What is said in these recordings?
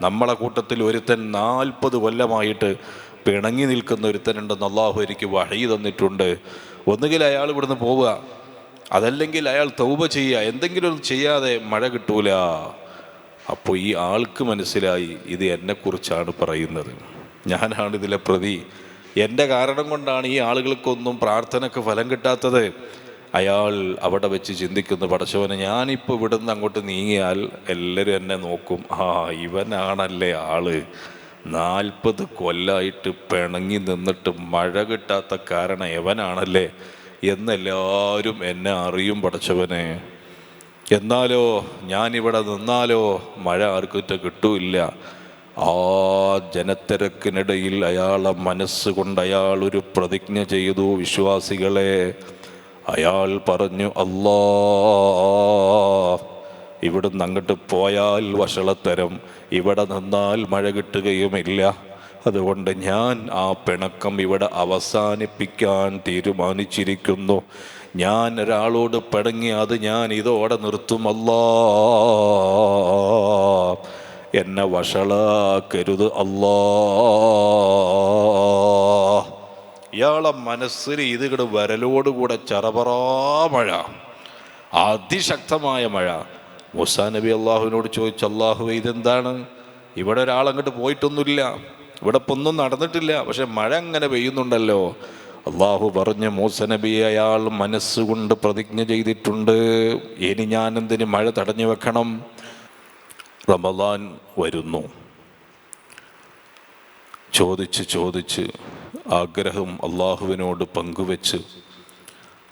നമ്മളെ കൂട്ടത്തിൽ ഒരുത്തൻ നാൽപ്പത് കൊല്ലമായിട്ട് പിണങ്ങി നിൽക്കുന്ന ഒരുത്തനുണ്ടെന്ന് അള്ളാഹു എനിക്ക് വഴി തന്നിട്ടുണ്ട്. ഒന്നുകിൽ അയാൾ ഇവിടുന്ന് പോവുക അതല്ലെങ്കിൽ അയാൾ തൗബ ചെയ്യുക എന്തെങ്കിലും ചെയ്യാതെ മഴ കിട്ടൂല. അപ്പോൾ ഈ ആൾക്ക് മനസ്സിലായി ഇത് എന്നെക്കുറിച്ചാണ് പറയുന്നത്. ഞാനാണ് ഇതിലെ പ്രതി. എന്റെ കാരണം കൊണ്ടാണ് ഈ ആളുകൾക്കൊന്നും പ്രാർത്ഥനയ്ക്ക് ഫലം കിട്ടാത്തത്. അയാൾ അവിടെ വെച്ച് ചിന്തിക്കുന്നു പടച്ചവനെ ഞാനിപ്പോൾ ഇവിടുന്ന് അങ്ങോട്ട് നീങ്ങിയാൽ എല്ലാവരും എന്നെ നോക്കും. ആ ഇവനാണല്ലേ ആൾ. നാൽപ്പത് കൊല്ലായിട്ട് പിണങ്ങി നിന്നിട്ട് മഴ കിട്ടാത്ത കാരണം എവനാണല്ലേ എന്നെല്ലാവരും എന്നെ അറിയും പടച്ചവനെ. എന്നാലോ ഞാനിവിടെ നിന്നാലോ മഴ ആർക്കിട്ട് കിട്ടൂല്ല. ആ ജനത്തിരക്കിനിടയിൽ അയാളെ മനസ്സുകൊണ്ട് അയാൾ ഒരു പ്രതിജ്ഞ ചെയ്തു വിശ്വാസികളെ. അയാൾ പറഞ്ഞു അല്ലാ ഇവിടുന്ന് അങ്ങോട്ട് പോയാൽ വഷളത്തരം. ഇവിടെ നിന്നാൽ മഴ കിട്ടുകയുമില്ല. അതുകൊണ്ട് ഞാൻ ആ പിണക്കം ഇവിടെ അവസാനിപ്പിക്കാൻ തീരുമാനിച്ചിരിക്കുന്നു. ഞാൻ ഒരാളോട് പിണങ്ങി അത് ഞാൻ ഇതോടെ നിർത്തുമല്ലോ എന്നെ വഷളാക്കരുത് അല്ലാ ഇയാളെ മനസ്സിൽ ഇതിങ്ങട് വരലോടുകൂടെ ചറപറാ മഴ. അതിശക്തമായ മഴ. മുസാ നബി അള്ളാഹുവിനോട് ചോദിച്ചു അള്ളാഹു ഇതെന്താണ്? ഇവിടെ ഒരാളങ്ങോട്ട് പോയിട്ടൊന്നുമില്ല. ഇവിടെ ഒന്നും നടന്നിട്ടില്ല. പക്ഷെ മഴ അങ്ങനെ പെയ്യുന്നുണ്ടല്ലോ. അള്ളാഹു പറഞ്ഞ് നബി അയാൾ മനസ്സുകൊണ്ട് പ്രതിജ്ഞ ചെയ്തിട്ടുണ്ട്. ഇനി ഞാൻ എന്തിന് മഴ തടഞ്ഞു വെക്കണം? റമദാൻ വരുന്നു. ചോദിച്ച് ചോദിച്ച് ആഗ്രഹം അള്ളാഹുവിനോട് പങ്കുവെച്ച്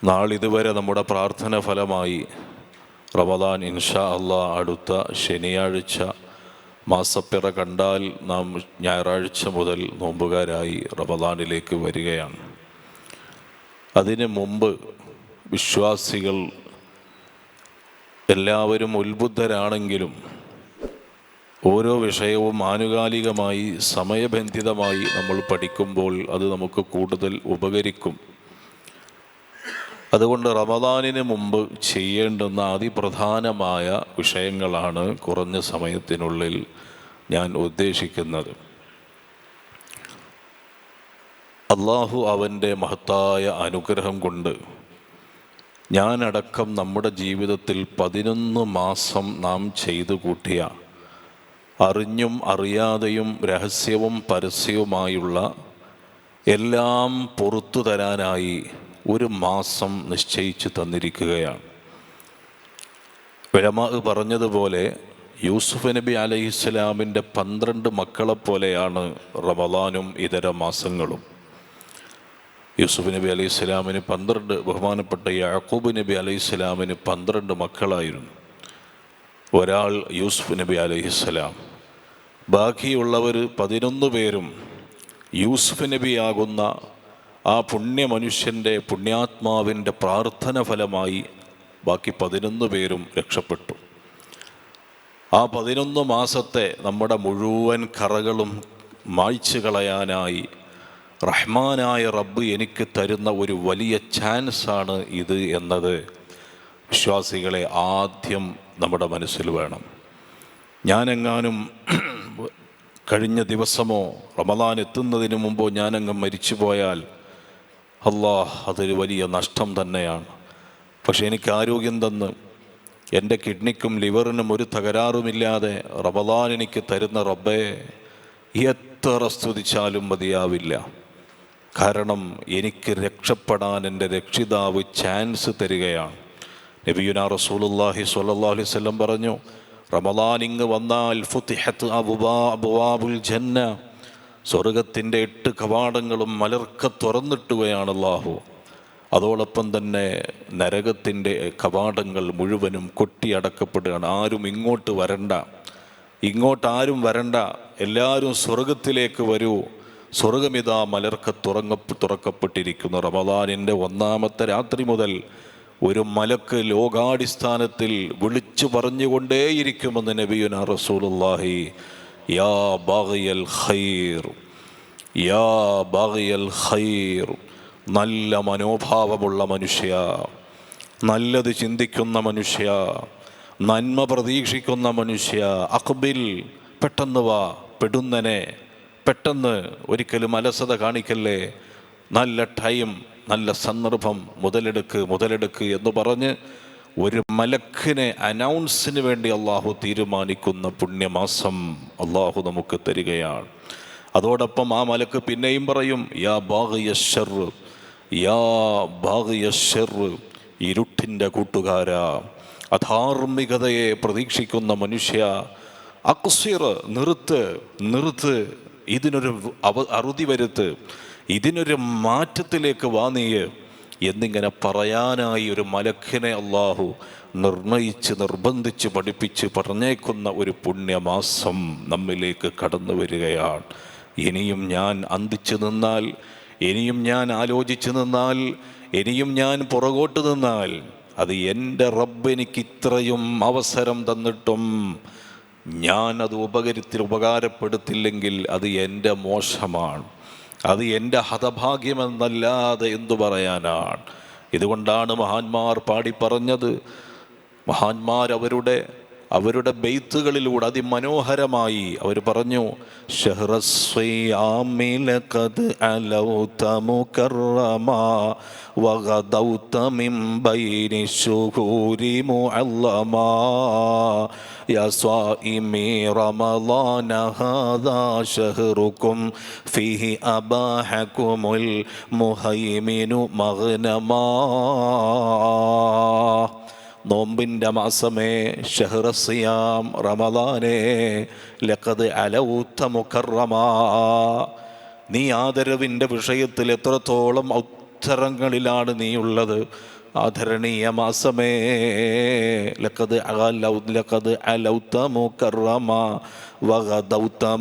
നാളിതുവരെ നമ്മുടെ പ്രാർത്ഥന ഫലമായി റമദാൻ ഇൻഷാ അള്ളാ അടുത്ത ശനിയാഴ്ച മാസപ്പിറ കണ്ടാൽ നാം ഞായറാഴ്ച മുതൽ നോമ്പുകാരായി റമദാനിലേക്ക് വരികയാണ്. അതിന് മുമ്പ് വിശ്വാസികൾ എല്ലാവരും ഉത്ബുദ്ധരാണെങ്കിലും ഓരോ വിഷയവും ആനുകാലികമായി സമയബന്ധിതമായി നമ്മൾ പഠിക്കുമ്പോൾ അത് നമുക്ക് കൂടുതൽ ഉപകരിക്കും. അതുകൊണ്ട് റമദാനിന് മുമ്പ് ചെയ്യേണ്ടുന്ന അതിപ്രധാനമായ വിഷയങ്ങളാണ് കുറഞ്ഞ സമയത്തിനുള്ളിൽ ഞാൻ ഉദ്ദേശിക്കുന്നത്. അള്ളാഹു അവന്റെ മഹത്തായ അനുഗ്രഹം കൊണ്ട് ഞാനടക്കം നമ്മുടെ ജീവിതത്തിൽ പതിനൊന്ന് മാസം നാം ചെയ്തു കൂട്ടിയ അറിഞ്ഞും അറിയാതെയും രഹസ്യവും പരസ്യവുമായുള്ള എല്ലാം പുറത്തു തരാനായി ഒരു മാസം നിശ്ചയിച്ചു തന്നിരിക്കുകയാണ്. വിഴമ പറഞ്ഞതുപോലെ യൂസുഫ് നബി അലഹിസ്ലാമിന്റെ പന്ത്രണ്ട് മക്കളെപ്പോലെയാണ് റമദാനും ഇതര മാസങ്ങളും. യൂസുഫ് നബി അലൈഹി സ്വലാമിന് പന്ത്രണ്ട് ബഹുമാനപ്പെട്ട യാക്കൂബ് നബി അലൈഹി സ്വലാമിന് പന്ത്രണ്ട് മക്കളായിരുന്നു. ഒരാൾ യൂസുഫ് നബി അലൈഹിസ്സലാം ബാക്കിയുള്ളവർ പതിനൊന്ന് പേരും യൂസുഫ് നബിയാകുന്ന ആ പുണ്യ മനുഷ്യന്റെ പുണ്യാത്മാവിന്റെ പ്രാർത്ഥന ഫലമായി ബാക്കി പതിനൊന്ന് പേരും രക്ഷപ്പെട്ടു. ആ പതിനൊന്ന് മാസത്തെ നമ്മുടെ മുഴുവൻ കറകളും മായ്ച്ചു കളയാനായി റഹ്മാനായ റബ്ബ് എനിക്ക് തരുന്ന ഒരു വലിയ ചാൻസാണ് ഇത് എന്നത് വിശ്വാസികളെ ആദ്യം നമ്മുടെ മനസ്സിൽ വേണം. ഞാനെങ്ങാനും കഴിഞ്ഞ ദിവസമോ റമദാൻ എത്തുന്നതിന് മുമ്പോ ഞാനങ്ങ് മരിച്ചു പോയാൽ അള്ളാഹ് അതൊരു വലിയ നഷ്ടം തന്നെയാണ്. പക്ഷെ എനിക്ക് ആരോഗ്യം തന്ന് എന്റെ കിഡ്നിക്കും ലിവറിനും ഒരു തകരാറുമില്ലാതെ റമദാൻ എനിക്ക് തരുന്ന റബ്ബേ എത്ര സ്തുതിച്ചാലും മതിയാവില്ല. കാരണം എനിക്ക് രക്ഷപ്പെടാൻ എന്റെ രക്ഷിതാവ് ചാൻസ് തരികയാണ്. നബിയുന റസൂലുല്ലാഹി സ്വല്ലല്ലാഹി വസല്ലം പറഞ്ഞു റമദാൻ വന്നാൽ ഫുത്തിഹത്ത് അബുവാ അബുവാബുൽ ജന്ന. സ്വർഗത്തിന്റെ എട്ട് കവാടങ്ങളും മലർക്ക തുറന്നിട്ടുകയാണ് അള്ളാഹു അതോടൊപ്പം തന്നെ നരകത്തിന്റെ കവാടങ്ങൾ മുഴുവനും കൊട്ടിയടക്കപ്പെടുകയാണ്. ആരും ഇങ്ങോട്ട് വരണ്ട. ഇങ്ങോട്ട് ആരും വരണ്ട. എല്ലാവരും സ്വർഗത്തിലേക്ക് വരൂ. സ്വർഗമിതാ മലർക്ക തുറങ്ങ തുറക്കപ്പെട്ടിരിക്കുന്നു. റമദാനിന്റെ ഒന്നാമത്തെ രാത്രി മുതൽ ഒരു മലക്ക് ലോകാടിസ്ഥാനത്തിൽ വിളിച്ചു പറഞ്ഞുകൊണ്ടേയിരിക്കുമെന്ന് നബിയുന റസൂലുല്ലാഹി യാ ബാഗിയൽ ഖൈർ യാ ബാഗിയൽ ഖൈർ നല്ല മനോഭാവമുള്ള മനുഷ്യ നല്ലത് ചിന്തിക്കുന്ന മനുഷ്യ നന്മ പ്രതീക്ഷിക്കുന്ന മനുഷ്യ അക്ബിൽ പെട്ടെന്ന് വാ പെടുന്നനെ പെട്ടെന്ന് ഒരിക്കലും അലസത കാണിക്കല്ലേ നല്ല ടൈം നല്ല സന്ദർഭം മുതലെടുക്ക് മുതലെടുക്ക് എന്ന് പറഞ്ഞ് ഒരു മലക്കിനെ അനൗൺസിന് വേണ്ടി അള്ളാഹു തീരുമാനിക്കുന്ന പുണ്യമാസം അള്ളാഹു നമുക്ക് തരികയാണ്. അതോടൊപ്പം ആ മലക്ക് പിന്നെയും പറയും യാ ബാഗയഷർ യാ ബാഗയഷർ ഇരുട്ടിന്റെ കൂട്ടുകാര അധാർമികതയെ പ്രതീക്ഷിക്കുന്ന മനുഷ്യ അക്സിർ നിർത്ത് നിർത്ത് ഇതിനൊരു അവ അറുതി വരുത്ത് ഇതിനൊരു മാറ്റത്തിലേക്ക് വാ നീയ് എന്നിങ്ങനെ പറയാനായി ഒരു മലക്കിനെ അള്ളാഹു നിർണയിച്ച് നിർബന്ധിച്ച് പഠിപ്പിച്ച് പറഞ്ഞേക്കുന്ന ഒരു പുണ്യമാസം നമ്മിലേക്ക് കടന്നു വരികയാണ്. ഇനിയും ഞാൻ അന്തിച്ചു നിന്നാൽ ഇനിയും ഞാൻ ആലോചിച്ചു നിന്നാൽ ഇനിയും ഞാൻ പുറകോട്ട് നിന്നാൽ അത് എന്റെ റബ്ബ് എനിക്ക് ഇത്രയും അവസരം തന്നിട്ടും ഞാൻ അത് ഉപകരിത്തിൽ ഉപകാരപ്പെടുത്തില്ലെങ്കിൽ അത് എന്റെ മോശമാണ്. അത് എന്റെ ഹതഭാഗ്യമെന്നല്ലാതെ എന്തു പറയാനാണ്? ഇതുകൊണ്ടാണ് മഹാന്മാർ പാടി പറഞ്ഞത് മഹാന്മാർ അവരുടെ ബെയ്ത്തുകളിലൂടെ അതിമനോഹരമായി അവർ പറഞ്ഞു മുഹൈമിനു അലൗത നോമ്പിന്റെ മാസമേ ഷെഹ്റസിയാം റമദാനേ ലക്കത് അലൗത്ത മുഖറമാ നീ ആദരവിന്റെ വിഷയത്തിൽ എത്രത്തോളം ഉത്തരങ്ങളിലാണ് നീയുള്ളത് ആദരണീയ മാസമേ ലക്കത് അലൗ ലക്കത് അലൗത്ത മുഖറമ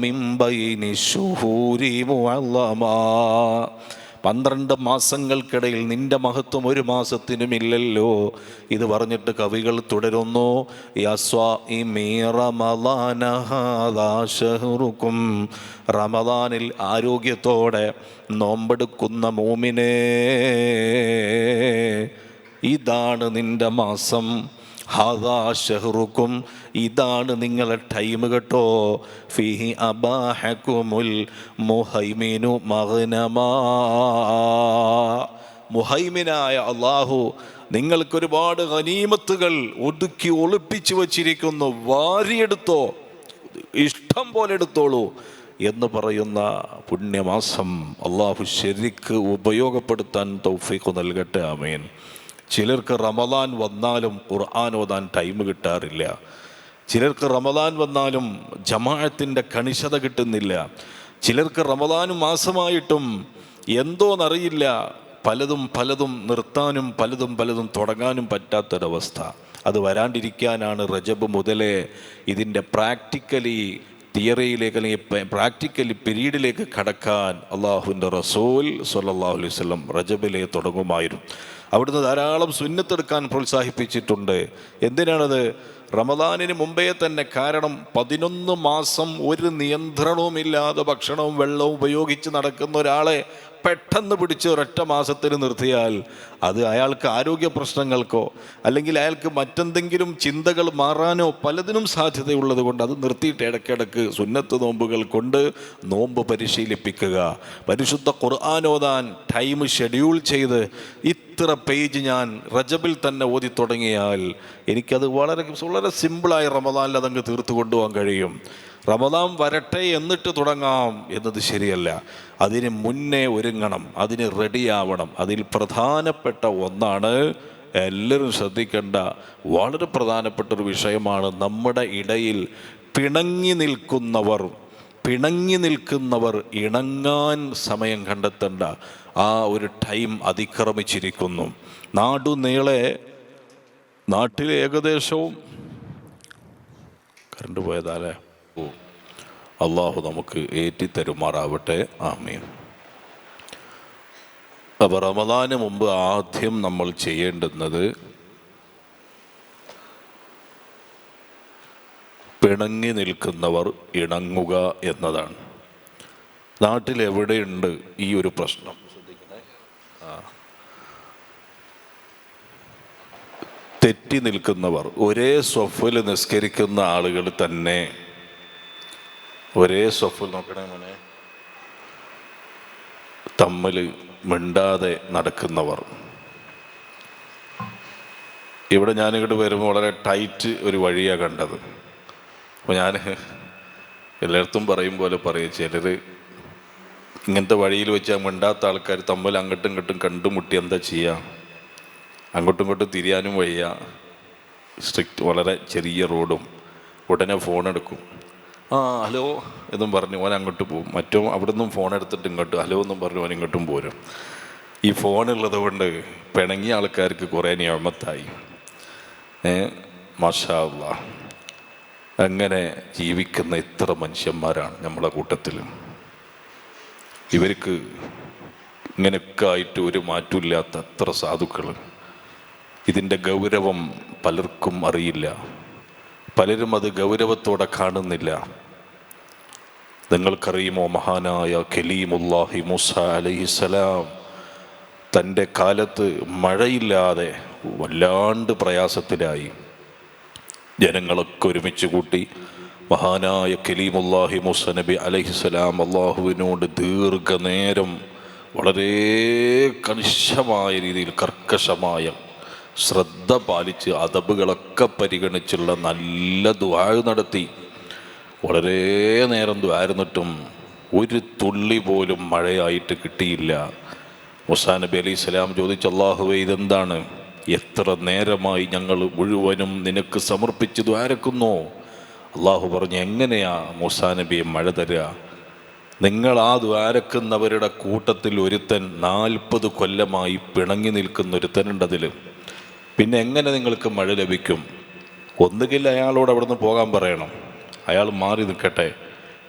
മിൻ ബൈനി ശുഹൂരി മുഅല്ലമാ പന്ത്രണ്ട് മാസങ്ങൾക്കിടയിൽ നിന്റെ മഹത്വം ഒരു മാസത്തിനും ഇല്ലല്ലോ. ഇത് പറഞ്ഞിട്ട് കവികൾ തുടരുന്നു. റമദാനിൽ ആരോഗ്യത്തോടെ നോമ്പെടുക്കുന്ന മോമിനെ. ഇതാണ് നിന്റെ മാസം. ഹാദാ ഷഹറുക്കും ഇതാണ് നിങ്ങളെ ടൈം കേട്ടോ. ഫിഹി അബാഹക്കുമുൽ മുഹൈമിനു മഗ്നമാ. മുഹൈമിനായ അള്ളാഹു നിങ്ങൾക്കൊരുപാട് ഗനീമത്തുകൾ ഒതുക്കി ഒളിപ്പിച്ചു വച്ചിരിക്കുന്നു. വാരിയെടുത്തോ. ഇഷ്ടം പോലെ എടുത്തോളൂ എന്ന് പറയുന്ന പുണ്യമാസം അള്ളാഹു ശരിക്ക് ഉപയോഗപ്പെടുത്താൻ തൗഫീഖ് നൽകട്ടെ. ആമേൻ. ചിലർക്ക് റമദാൻ വന്നാലും ഖുർആൻ ഓതാൻ ടൈം കിട്ടാറില്ല. ചിലർക്ക് റമദാൻ വന്നാലും ജമാഅത്തിന്റെ കണിശത കിട്ടുന്നില്ല. ചിലർക്ക് റമദാൻ മാസമായിട്ടും എന്തോന്നറിയില്ല. പലതും പലതും നിർത്താനും പലതും പലതും തുടങ്ങാനും പറ്റാത്തൊരവസ്ഥ. അത് വരാണ്ടിരിക്കാനാണ് റജബ് മുതലേ ഇതിന്റെ പ്രാക്ടിക്കലി തിയറിയിലേക്ക് അല്ലെങ്കിൽ പ്രാക്ടിക്കലി പിരീഡിലേക്ക് കടക്കാൻ അള്ളാഹുവിന്റെ റസൂൽ സല്ലാഹു അലൈവല്ലം റജബിലെ തുടങ്ങുമായിരുന്നു. അവിടുന്ന് ധാരാളം സുന്നത്തെടുക്കാൻ പ്രോത്സാഹിപ്പിച്ചിട്ടുണ്ട്. എന്തിനാണത്? റമദാനിന് മുമ്പേ തന്നെ കാരണം പതിനൊന്ന് മാസം ഒരു നിയന്ത്രണവുമില്ലാതെ ഭക്ഷണവും വെള്ളവും ഉപയോഗിച്ച് നടക്കുന്ന ഒരാളെ പെട്ടെന്ന് പിടിച്ച് ഒരൊറ്റ മാസത്തിൽ നിർത്തിയാൽ അത് അയാൾക്ക് ആരോഗ്യ പ്രശ്നങ്ങൾക്കോ അല്ലെങ്കിൽ അയാൾക്ക് മറ്റെന്തെങ്കിലും ചിന്തകൾ മാറാനോ പലതിനും സാധ്യതയുള്ളത് കൊണ്ട് അത് നിർത്തിയിട്ട് ഇടയ്ക്കിടയ്ക്ക് സുന്നത്ത് നോമ്പുകൾ കൊണ്ട് നോമ്പ് പരിശീലിപ്പിക്കുക. പരിശുദ്ധ ഖുർആാനോദാൻ ടൈം ഷെഡ്യൂൾ ചെയ്ത് ഇത്ര പേജ് ഞാൻ റജബിൽ തന്നെ ഓതി തുടങ്ങിയാൽ എനിക്കത് വളരെ വളരെ സിമ്പിളായി റമദാനിൽ അതങ്ങ് തീർത്തു കൊണ്ടുപോകാൻ കഴിയും. റമദാൻ വരട്ടെ എന്നിട്ട് തുടങ്ങാം എന്നത് ശരിയല്ല. അതിന് മുന്നേ ഒരുങ്ങണം അതിന് റെഡിയാവണം. അതിൽ പ്രധാനപ്പെട്ട ഒന്നാണ് എല്ലാവരും ശ്രദ്ധിക്കേണ്ട വളരെ പ്രധാനപ്പെട്ട ഒരു വിഷയമാണ് നമ്മുടെ ഇടയിൽ പിണങ്ങി നിൽക്കുന്നവർ പിണങ്ങി നിൽക്കുന്നവർ ഇണങ്ങാൻ സമയം കണ്ടെത്തേണ്ട ആ ഒരു ടൈം അതിക്രമിച്ചിരിക്കുന്നു. നാടുനീളെ നാട്ടിൽ ഏകദേശവും കറണ്ട് പോയതാലേ അള്ളാഹു നമുക്ക് ഏറ്റിത്തരുമാറാവട്ടെ. ആമീൻ. അപ്പോൾ റമദാന് മുമ്പ് ആദ്യം നമ്മൾ ചെയ്യേണ്ടുന്നത് പിണങ്ങി നിൽക്കുന്നവർ ഇണങ്ങുക എന്നതാണ്. നാട്ടിൽ എവിടെയുണ്ട് ഈ ഒരു പ്രശ്നം? തെറ്റി നിൽക്കുന്നവർ ഒരേ സ്വഫിൽ നിസ്കരിക്കുന്ന ആളുകൾ തന്നെ ഒരേ സ്വഫിൽ നോക്കണേ മോനെ. തമ്മിൽ മിണ്ടാതെ നടക്കുന്നവർ. ഇവിടെ ഞാനിങ്ങോട്ട് വരുമ്പോൾ വളരെ ടൈറ്റ് ഒരു വഴിയാണ് കണ്ടത്. അപ്പോൾ ഞാൻ എല്ലായിടത്തും പറയും പോലെ പറയും ചിലർ ഇങ്ങനത്തെ വഴിയിൽ വെച്ചാൽ മിണ്ടാത്ത ആൾക്കാർ തമ്മിൽ അങ്ങോട്ടും ഇങ്ങോട്ടും കണ്ടുമുട്ടി എന്താ ചെയ്യുക അങ്ങോട്ടും ഇങ്ങോട്ടും തിരിയാനും വയ്യ. സ്ട്രിക്റ്റ് വളരെ ചെറിയ റോഡും ഉടനെ ഫോൺ എടുക്കും ആ ഹലോ എന്നും പറഞ്ഞു ഓൻ അങ്ങോട്ട് പോകും. മറ്റോ അവിടെ നിന്നും ഫോൺ എടുത്തിട്ട് ഇങ്ങോട്ട് ഹലോ എന്നും പറഞ്ഞു ഓൻ ഇങ്ങോട്ടും പോരും. ഈ ഫോണുള്ളത് കൊണ്ട് പിണങ്ങിയ ആൾക്കാർക്ക് കുറേ നിയമത്തായി ഏ മാഷാ അല്ലാ അങ്ങനെ ജീവിക്കുന്ന ഇത്ര മനുഷ്യന്മാരാണ് നമ്മളെ കൂട്ടത്തിൽ? ഇവർക്ക് ഇങ്ങനെയൊക്കെ ആയിട്ട് ഒരു മാറ്റമില്ലാത്ത അത്ര സാധുക്കൾ. ഇതിന്റെ ഗൗരവം പലർക്കും അറിയില്ല. പലരും അത് ഗൗരവത്തോടെ കാണുന്നില്ല. നിങ്ങൾക്കറിയുമോ മഹാനായ കലീമുല്ലാഹി മുസ അലൈഹിസലാം തന്റെ കാലത്ത് മഴയില്ലാതെ വല്ലാണ്ട് പ്രയാസത്തിലായി. ജനങ്ങളൊക്കെ ഒരുമിച്ച് കൂട്ടി മഹാനായ കലീമുല്ലാഹി മുസ നബി അലൈഹിസ്സലാം അള്ളാഹുവിനോട് ദീർഘനേരം വളരെ കണിശമായ രീതിയിൽ കർക്കശമായ ശ്രദ്ധ പാലിച്ച് അതബുകളൊക്കെ പരിഗണിച്ചുള്ള നല്ല ദുവാഴ് നടത്തി. വളരെ നേരം ദ്വാരുന്നിട്ടും ഒരു തുള്ളി പോലും മഴയായിട്ട് കിട്ടിയില്ല. മുസാ നബി അലി സ്വലാം ചോദിച്ചു അള്ളാഹുവെ ഇതെന്താണ്? എത്ര നേരമായി ഞങ്ങൾ മുഴുവനും നിനക്ക് സമർപ്പിച്ച് ദ്വാരക്കുന്നു? അള്ളാഹു പറഞ്ഞു എങ്ങനെയാ മൂസാ നബിയെ മഴ തരിക നിങ്ങൾ ആ ദ്വാരക്കുന്നവരുടെ കൂട്ടത്തിൽ ഒരുത്തൻ നാൽപ്പത് കൊല്ലമായി പിണങ്ങി നിൽക്കുന്ന ഒരുത്തനുണ്ടതിൽ പിന്നെ എങ്ങനെ നിങ്ങൾക്ക് മഴ ലഭിക്കും? ഒന്നുകിൽ അയാളോട് അവിടെ നിന്ന് പോകാൻ പറയണം. അയാൾ മാറി നിൽക്കട്ടെ.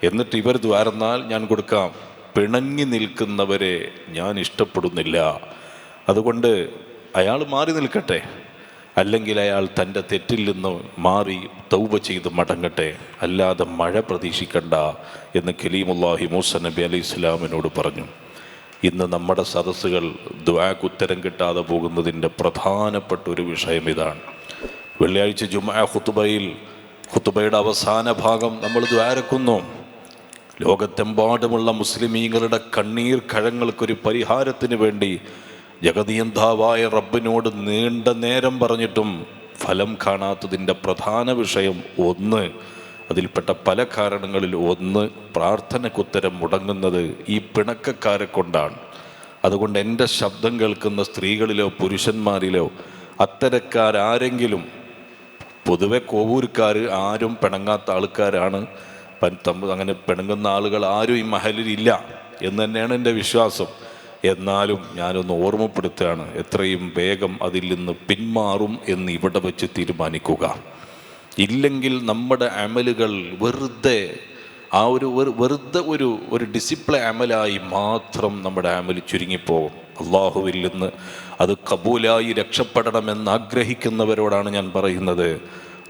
എന്നിട്ട് ഇവർ ദ്വാരന്നാൽ ഞാൻ കൊടുക്കാം. പിണങ്ങി നിൽക്കുന്നവരെ ഞാൻ ഇഷ്ടപ്പെടുന്നില്ല. അതുകൊണ്ട് അയാൾ മാറി നിൽക്കട്ടെ. അല്ലെങ്കിൽ അയാൾ തന്റെ തെറ്റിൽ നിന്ന് മാറി തൗബ ചെയ്ത് മടങ്ങട്ടെ. അല്ലാതെ മഴ പ്രതീക്ഷിക്കണ്ട എന്ന് കലീമുല്ലാഹി മൂസ നബി അലി ഇസ്ലാമിനോട് പറഞ്ഞു. ഇന്ന് നമ്മുടെ സദസ്സുകൾ ദ്വാക്ക് ഉത്തരം കിട്ടാതെ പോകുന്നതിന്റെ പ്രധാനപ്പെട്ട ഒരു വിഷയം ഇതാണ്. വെള്ളിയാഴ്ച ജുമാ ഖുത്തുബയിൽ ഖുത്തുബയുടെ അവസാന ഭാഗം നമ്മൾ ദ്വാരക്കുന്നു ലോകത്തെമ്പാടുമുള്ള മുസ്ലിമീങ്ങളുടെ കണ്ണീർ കഴങ്ങൾക്കൊരു പരിഹാരത്തിന് വേണ്ടി ജഗതിയന്താവായ റബ്ബിനോട് നീണ്ട നേരം പറഞ്ഞിട്ടും ഫലം കാണാത്തതിന്റെ പ്രധാന വിഷയം ഒന്ന് അതിൽപ്പെട്ട പല കാരണങ്ങളിൽ ഒന്ന് പ്രാർത്ഥനക്കുത്തരം മുടങ്ങുന്നത് ഈ പിണക്കക്കാരെ കൊണ്ടാണ്. അതുകൊണ്ട് എന്റെ ശബ്ദം കേൾക്കുന്ന സ്ത്രീകളിലോ പുരുഷന്മാരിലോ അത്തരക്കാരാരെങ്കിലും പൊതുവെ കോവൂർക്കാർ ആരും പിണങ്ങാത്ത ആൾക്കാരാണ്. അങ്ങനെ പിണങ്ങുന്ന ആളുകൾ ആരും ഈ മഹലിൽ ഇല്ല എന്ന് തന്നെയാണ് എന്റെ വിശ്വാസം. എന്നാലും ഞാനൊന്ന് ഓർമ്മപ്പെടുത്തുകയാണ് എത്രയും വേഗം അതിൽ നിന്ന് പിന്മാറും എന്ന് ഇവിടെ വെച്ച് തീരുമാനിക്കുക. ഇല്ലെങ്കിൽ നമ്മുടെ അമലുകൾ വെറുതെ ആ ഒരു വെറുതെ ഒരു ഒരു ഡിസിപ്ലിൻ അമലായി മാത്രം നമ്മുടെ അമൽ ചുരുങ്ങിപ്പോകും. അള്ളാഹുവിൽ നിന്ന് അത് കബൂലായി രക്ഷപ്പെടണമെന്ന് ആഗ്രഹിക്കുന്നവരോടാണ് ഞാൻ പറയുന്നത്.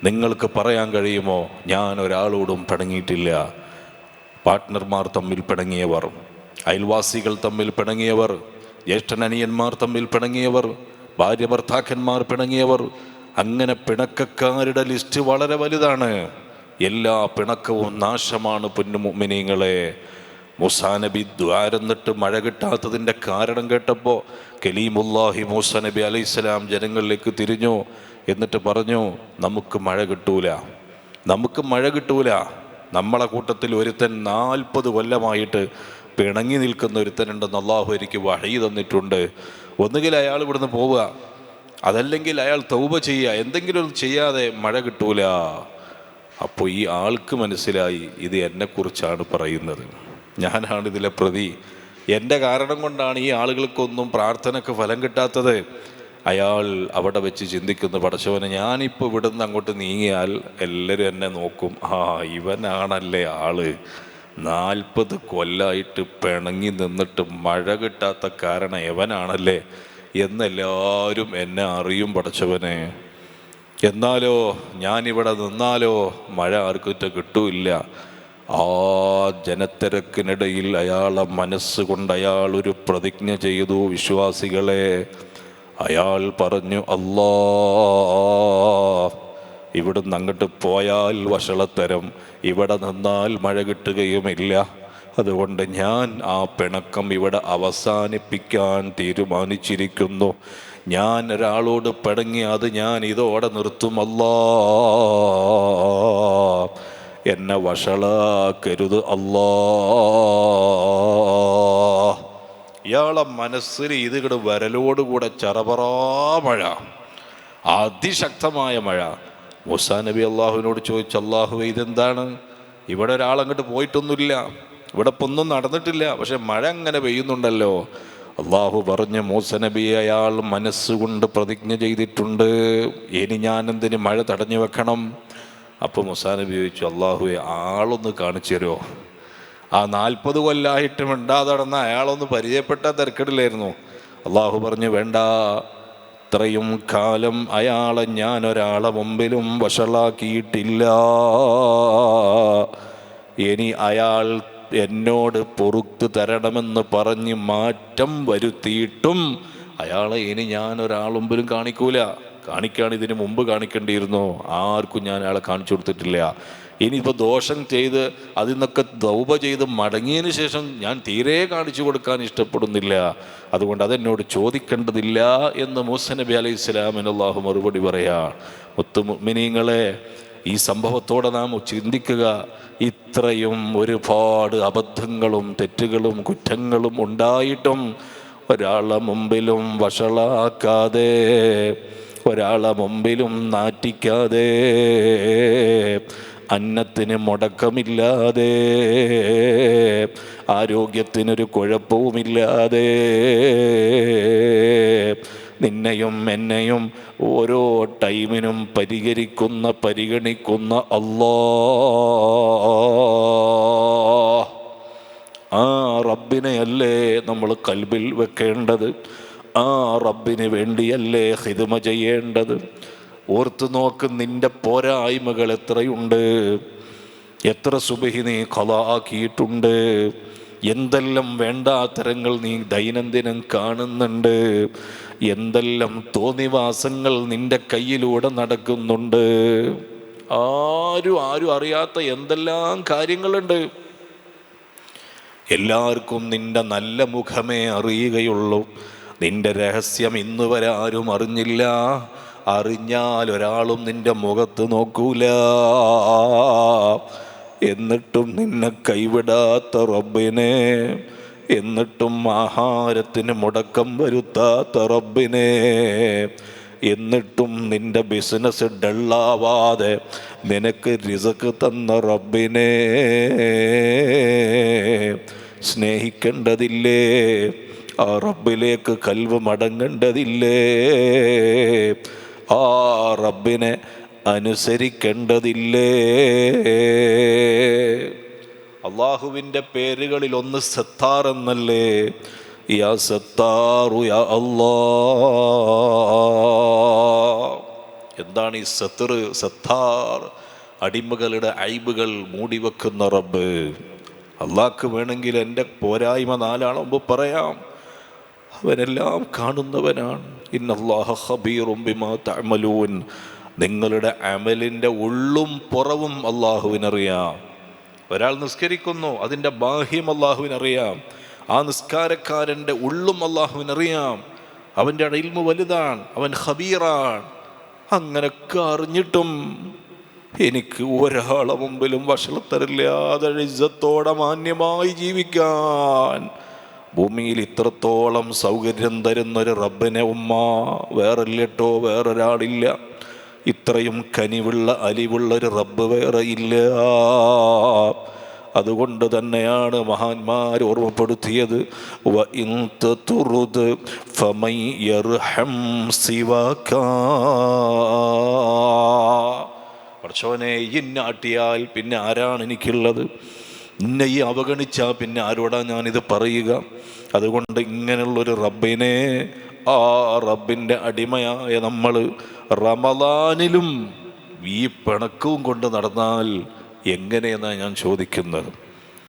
നിങ്ങൾക്ക് പറയാൻ കഴിയുമോ? ഞാൻ ഒരാളോടും പിണങ്ങിയിട്ടില്ല. പാർട്ട്ണർമാർ തമ്മിൽ പിണങ്ങിയവർ അയൽവാസികൾ തമ്മിൽ പിണങ്ങിയവർ ജ്യേഷ്ഠനനിയന്മാർ തമ്മിൽ പിണങ്ങിയവർ ഭാര്യ ഭർത്താക്കന്മാർ പിണങ്ങിയവർ. അങ്ങനെ പിണക്കക്കാരുടെ ലിസ്റ്റ് വളരെ വലുതാണ്. എല്ലാ പിണക്കവും നാശമാണ് പൊന്നുമിനിങ്ങളെ മുസാനബി ദ്വാരന്നിട്ട് മഴ കിട്ടാത്തതിന്റെ കാരണം കേട്ടപ്പോൾ കലീമുല്ലാഹി മൂസ നബി അലൈഹിസ്സലാം ജനങ്ങളിലേക്ക് തിരിഞ്ഞു എന്നിട്ട് പറഞ്ഞു നമുക്ക് മഴ കിട്ടൂല. നമുക്ക് മഴ കിട്ടൂല. നമ്മളെ കൂട്ടത്തിൽ ഒരുത്തൻ നാൽപ്പത് കൊല്ലമായിട്ട് പിണങ്ങി നിൽക്കുന്ന ഒരുത്തനുണ്ടെന്ന് അള്ളാഹു എനിക്ക് വഴി തന്നിട്ടുണ്ട്. ഒന്നുകിൽ അയാൾ ഇവിടുന്ന് പോവുക. അതല്ലെങ്കിൽ അയാൾ തൗബ ചെയ്യുക. എന്തെങ്കിലും ചെയ്യാതെ മഴ കിട്ടൂല. അപ്പോൾ ഈ ആൾക്ക് മനസ്സിലായി ഇത് എന്നെക്കുറിച്ചാണ് പറയുന്നത്. ഞാനാണ് ഇതിലെ പ്രതി. എന്റെ കാരണം കൊണ്ടാണ് ഈ ആളുകൾക്കൊന്നും പ്രാർത്ഥനയ്ക്ക് ഫലം കിട്ടാത്തത്. അയാൾ അവിടെ വെച്ച് ചിന്തിക്കുന്നു പടച്ചവനെ ഞാനിപ്പോൾ ഇവിടുന്ന് അങ്ങോട്ട് നീങ്ങിയാൽ എല്ലാവരും എന്നെ നോക്കും. ആ ഇവനാണല്ലേ ആൾ. നാൽപ്പത് കൊല്ലായിട്ട് പിണങ്ങി നിന്നിട്ട് മഴ കിട്ടാത്ത കാരണം എവനാണല്ലേ എന്നെല്ലാവരും എന്നെ അറിയും പടച്ചവനെ. എന്നാലോ ഞാനിവിടെ നിന്നാലോ മഴ ആർക്കിട്ട് കിട്ടൂല്ല. ആ ജനത്തിരക്കിനിടയിൽ അയാളെ മനസ്സുകൊണ്ട് അയാൾ ഒരു പ്രതിജ്ഞ ചെയ്തു വിശ്വാസികളെ. അയാൾ പറഞ്ഞു അല്ലാ ഇവിടുന്ന് അങ്ങോട്ട് പോയാൽ വഷളത്തരം. ഇവിടെ നിന്നാൽ മഴ കിട്ടുകയുമില്ല. അതുകൊണ്ട് ഞാൻ ആ പിണക്കം ഇവിടെ അവസാനിപ്പിക്കാൻ തീരുമാനിച്ചിരിക്കുന്നു. ഞാൻ ഒരാളോട് പിണങ്ങി അത് ഞാൻ ഇതോടെ നിർത്തുമല്ലോ എന്നെ വഷളാക്കരുത് അല്ലാ ഇയാളെ മനസ്സിൽ ഇത് ഇങ്ങോട്ട് വരലോടുകൂടെ ചറപറാ മഴ അതിശക്തമായ മഴ. മുസാ നബി അള്ളാഹുവിനോട് ചോദിച്ചു അള്ളാഹു ഇതെന്താണ്? ഇവിടെ ഒരാളങ്ങോട്ട് പോയിട്ടൊന്നുമില്ല. ഇവിടെ ഇപ്പം ഒന്നും നടന്നിട്ടില്ല. പക്ഷെ മഴ അങ്ങനെ പെയ്യുന്നുണ്ടല്ലോ. അള്ളാഹു പറഞ്ഞ് മൂസ നബി അയാൾ മനസ്സുകൊണ്ട് പ്രതിജ്ഞ ചെയ്തിട്ടുണ്ട്. ഇനി ഞാനെന്തിന് മഴ തടഞ്ഞു വെക്കണം? അപ്പോൾ മുസാ നബി ചോദിച്ചു അള്ളാഹുവെ ആളൊന്ന് കാണിച്ചു തരുമോ ആ നാൽപ്പത് കൊല്ലായിട്ട് മിണ്ടാതെ നടന്ന അയാളൊന്ന് പരിചയപ്പെട്ട തിരക്കിടില്ലായിരുന്നു. അള്ളാഹു പറഞ്ഞു വേണ്ട ഇത്രയും കാലം അയാളെ ഞാൻ ഒരാളെ മുമ്പിലും വഷളാക്കിയിട്ടില്ല. ഇനി അയാൾ എന്നോട് പൊറുത്ത് തരണമെന്ന് പറഞ്ഞ് മാറ്റം വരുത്തിയിട്ടും അയാളെ ഇനി ഞാൻ ഒരാൾ മുമ്പിലും കാണിക്കൂല. കാണിക്കാൻ ഇതിന് മുമ്പ് കാണിക്കേണ്ടിയിരുന്നോ? ആർക്കും ഞാൻ അയാളെ കാണിച്ചു കൊടുത്തിട്ടില്ല. ഇനിയിപ്പോൾ ദോഷം ചെയ്ത് അതിൽ നിന്നൊക്കെ ദൗപ ചെയ്ത് മടങ്ങിയതിന് ശേഷം ഞാൻ തീരെ കാണിച്ചു കൊടുക്കാൻ ഇഷ്ടപ്പെടുന്നില്ല. അതുകൊണ്ട് അതെന്നോട് ചോദിക്കേണ്ടതില്ല എന്ന് മൂസ നബി അലൈഹി സ്വലാമിന് അള്ളാഹു മറുപടി പറയാ. മുത്തുമിനീങ്ങളെ ഈ സംഭവത്തോടെ നാം ചിന്തിക്കുക. ഇത്രയും ഒരുപാട് അബദ്ധങ്ങളും തെറ്റുകളും കുറ്റങ്ങളും ഉണ്ടായിട്ടും ഒരാളെ മുമ്പിലും വഷളാക്കാതെ ഒരാളെ മുമ്പിലും നാറ്റിക്കാതെ അന്നത്തിന് മുടക്കമില്ലാതെ ആരോഗ്യത്തിനൊരു കുഴപ്പവുമില്ലാതെ നിന്നെയും എന്നെയും ഓരോ ടൈമിനും പരിഹരിക്കുന്ന പരിഗണിക്കുന്ന അല്ലോ ആ റബ്ബിനെയല്ലേ നമ്മൾ കൽബിൽ വെക്കേണ്ടത്? ആ റബ്ബിന് വേണ്ടിയല്ലേ ഹിതുമ ചെയ്യേണ്ടത്? ഓർത്തു നോക്ക് നിന്റെ പോരായ്മകൾ എത്രയുണ്ട്? എത്ര സുബഹി നീ കലാക്കിയിട്ടുണ്ട് എന്തെല്ലാം വേണ്ടാത്തരങ്ങൾ നീ ദൈനംദിനം കാണുന്നുണ്ട്? എന്തെല്ലാം തോന്നിവാസങ്ങൾ നിന്റെ കയ്യിലൂടെ നടക്കുന്നുണ്ട്? ആരും ആരും അറിയാത്ത എന്തെല്ലാം കാര്യങ്ങളുണ്ട്. എല്ലാവർക്കും നിന്റെ നല്ല മുഖമേ അറിയുകയുള്ളൂ. നിന്റെ രഹസ്യം ഇന്ന് വരെ ആരും അറിഞ്ഞില്ല. അറിഞ്ഞാൽ ഒരാളും നിന്റെ മുഖത്ത് നോക്കൂല. എന്നിട്ടും നിന്നെ കൈവിടാത്ത റബ്ബിനെ എന്നിട്ടും ആഹാരത്തിന് മുടക്കം വരുത്താത്ത റബ്ബിനെ എന്നിട്ടും നിന്റെ ബിസിനസ് ഡള്ളാവാതെ നിനക്ക് റിസക്ക് തന്ന റബ്ബിനെ. സ്നേഹിക്കേണ്ടതില്ലേ? ആ റബ്ബിലേക്ക് കൽവ് മടങ്ങേണ്ടതില്ലേ? ആ റബ്ബിനെ അനുസരിക്കേണ്ടതില്ലേ? അള്ളാഹുവിന്റെ പേരുകളിൽ ഒന്ന് സത്താർ എന്നല്ലേ? യാ സത്താറു യാ അള്ളാ എന്താണ് ഈ സത്തർ സത്താർ? അടിമകളുടെ അയിബുകൾ മൂടിവെക്കുന്ന റബ്ബ്. അള്ളാഹ്ക്ക് വേണമെങ്കിൽ എന്റെ പോരായ്മ നാലാളുമ്പോൾ പറയാം. അവനെല്ലാം കാണുന്നവനാണ്. ഇന്നല്ലാഹ ബിമാ നിങ്ങളുടെ അമലിന്റെ ഉള്ളും പുറവും അള്ളാഹുവിനറിയാം ഒരാൾ നിസ്കരിക്കുന്നു അതിന്റെ ബാഹ്യം അള്ളാഹുവിനറിയാം ആ നിസ്കാരക്കാരന്റെ ഉള്ളും അള്ളാഹുവിനറിയാം അവന്റെ ഇൽമ വലുതാണ് അവൻ ഹബീറാണ് അങ്ങനൊക്കെ അറിഞ്ഞിട്ടും എനിക്ക് ഒരാളെ മുമ്പിലും വഷളത്തരില്ലാതെ ഇജ്ജത്തോടെ മാന്യമായി ജീവിക്കാൻ ഭൂമിയിൽ ഇത്രത്തോളം സൗകര്യം തരുന്നൊരു റബ്ബിനെ ഉമ്മ വേറില്ലട്ടോ വേറൊരാളില്ല. ഇത്രയും കനിവുള്ള അലിവുള്ളൊരു റബ്ബ് വേറെ ഇല്ല. അതുകൊണ്ട് തന്നെയാണ് മഹാന്മാർ ഓർമ്മപ്പെടുത്തിയത്. പഠിച്ചവനെ ഇന്നാട്ടിയാൽ പിന്നെ ആരാണ് എനിക്കുള്ളത്? ഇന്നെ ഈ അവഗണിച്ചാൽ പിന്നെ ആരോടാ ഞാനിത് പറയുക? അതുകൊണ്ട് ഇങ്ങനെയുള്ളൊരു റബ്ബിനെ ആ റബ്ബിന്റെ അടിമയായ നമ്മൾ റമദാനിലും ഈ പിണക്കവും കൊണ്ട് നടന്നാൽ എങ്ങനെയെന്നാണ് ഞാൻ ചോദിക്കുന്നത്?